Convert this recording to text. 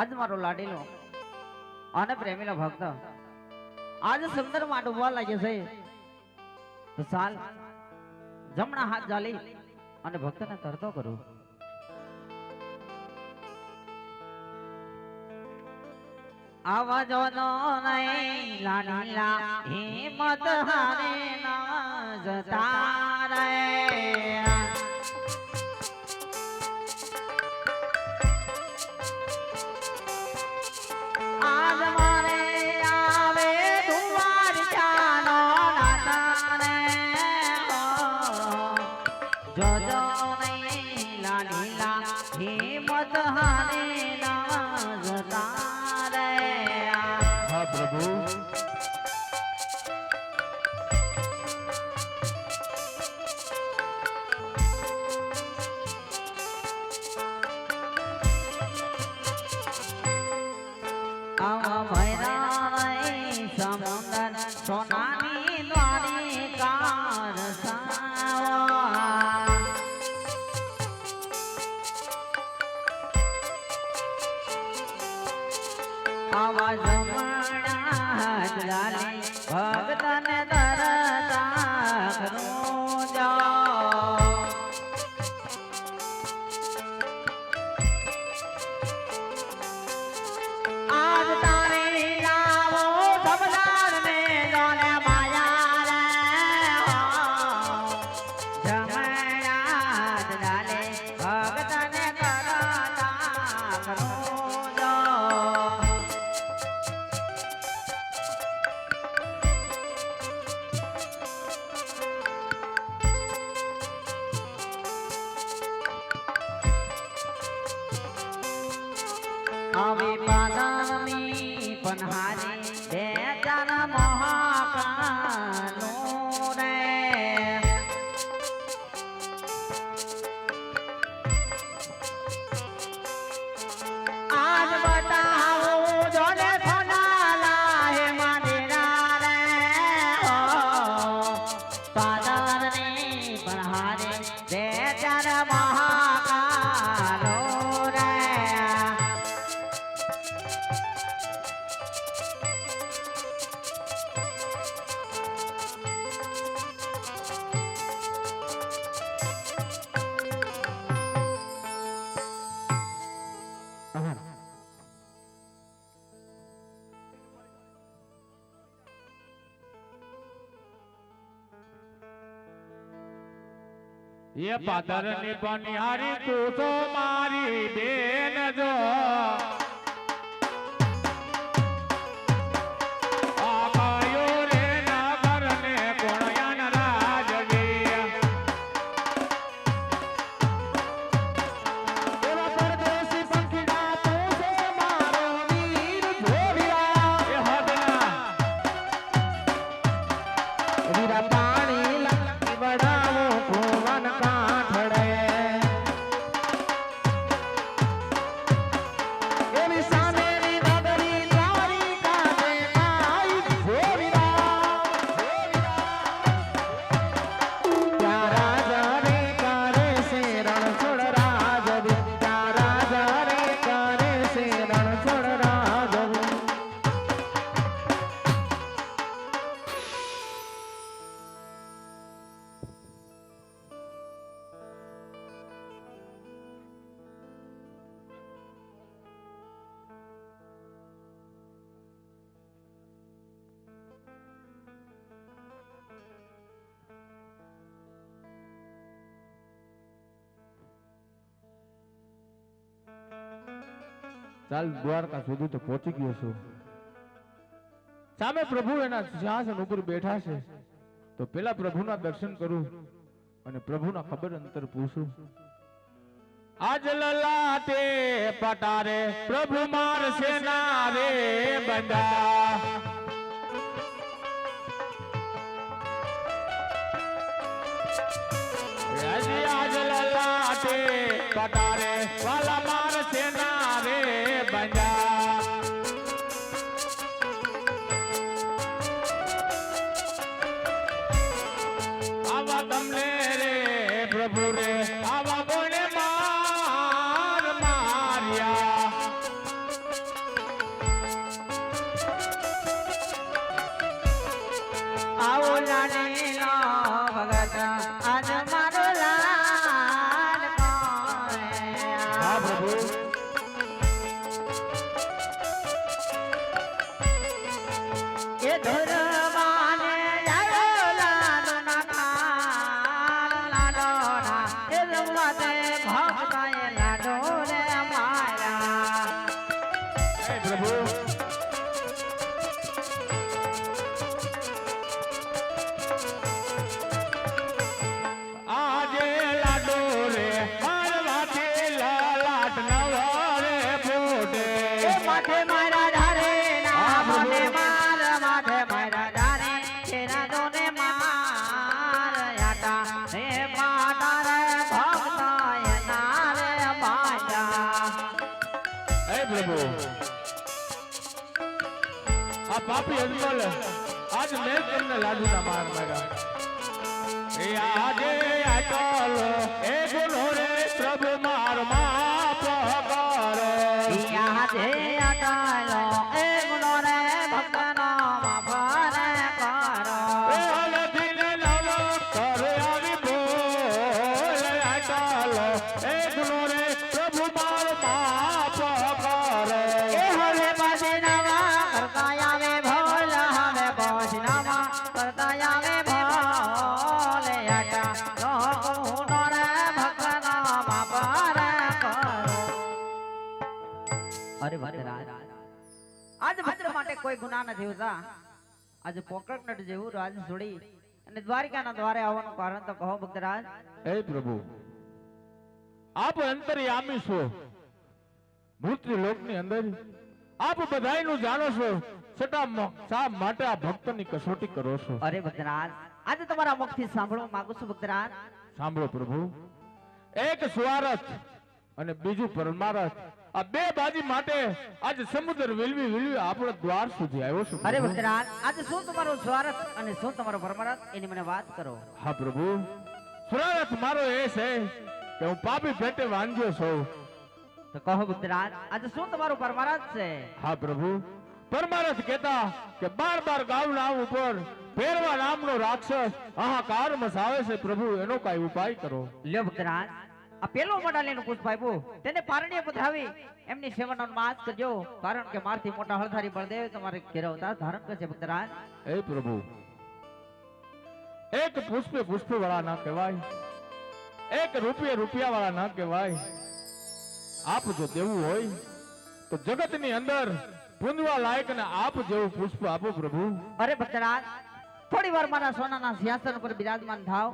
આજ મારો લાડીલો અને પ્રેમીનો ભક્ત આજ સુંદરમાં ડૂબવા લાગે છે. તો સાલ જમણા હાથ જાલી અને ભક્તને તરતો કરું. આવા જોનો નહીં, લાડીલા હિંમત હારે ના જતા રે આવા જમણા હાથ લાલી પાલનની પનહારી. એ પાદરની પનિહારી તું તો મારી બેન જો. ચાલ દ્વારકા સુધી તો પહોંચી ગયો છું. સામે પ્રભુ એના સિંહાસન ઉપર બેઠા છે. તો પેલા પ્રભુના દર્શન કરું અને પ્રભુના ખબર અંતર પૂછું. આજ લલાટે પટારે પ્રભુ માર સેના રે બંધા. હજી આજ લલાટે પટારે વાલા માર રે ভগবানে ভক্তায় પાપી અજમલ આજ મેં તમને લાડુના માર માર્યા. એ આજે અટલ એ ગુનો રે પ્રભુ માર માપ કરો. આજે અટલ એ ગુનો રે ભક્તનો માફરે કરો. એ ગુનો કોઈ ગુના નથી હોતા. આજે પોકળનટ જેવું રાજ છોડી અને દ્વારિકાના દ્વારે આવવાનું કારણ તો કહો ભક્તરાજ. હે પ્રભુ આપ અંતર્યામી છો. મૃત્યુ લોકની અંદર આપ બધાયનું જાણો છો છતાં શા માટે આ ભક્તની કસોટી કરો છો? અરે ભક્તરાજ આજે તમારા મુખથી સાંભળવા માંગુ છું ભક્તરાજ. સાંભળો પ્રભુ. એક સ્વાર્થ અને બીજું પરમારથ આ બે બાજી માટે આજે સમુદ્ર વિલવી વિલવી આપણો દ્વાર સુધી આવ્યો છું. અરે ભક્તરાજ આજ શું તમારો સ્વાર્થ અને શું તમારો પરમારથ? એની મને વાત કરો. હા પ્રભુ. સ્વાર્થ મારો એ છે કે હું પાપી પેટે વાંજ્યો છું. તો કહો ભક્તરાજ આજ શું તમારો પરમારથ છે? હા પ્રભુ. પરમારથ કહેતા કે બાર બાર ગાવ નામ ઉપર ફેરવા નામનો રાક્ષસ હાહાકાર મસાવે છે પ્રભુ. એનો કઈ ઉપાય કરો. લ્યો ભક્તરાજ આ પેલો મડાલીનું પુષ્પ આપ્યું તેને પારણીય પધરાવી. એમની સેવાનો માસ કરજો. કારણ કે મારથી મોટા હળધારી બળદેવ તમારે ઘેર ધારણ કરશે ભક્તરાજ. હે પ્રભુ. એક પુષ્પે પુષ્પ વાળા ના કહેવાય. એક રૂપિયે રૂપિયા વાળા ના કહેવાય. આપ જો દેવું હોય તો જગતની અંદર પૂંજવા લાયક ને આપ જેવું પુષ્પ આપો પ્રભુ. અરે ભક્તરાજ થોડી વાર મારા સોનાના સિંહાસન પર બિરાજમાન થાવ.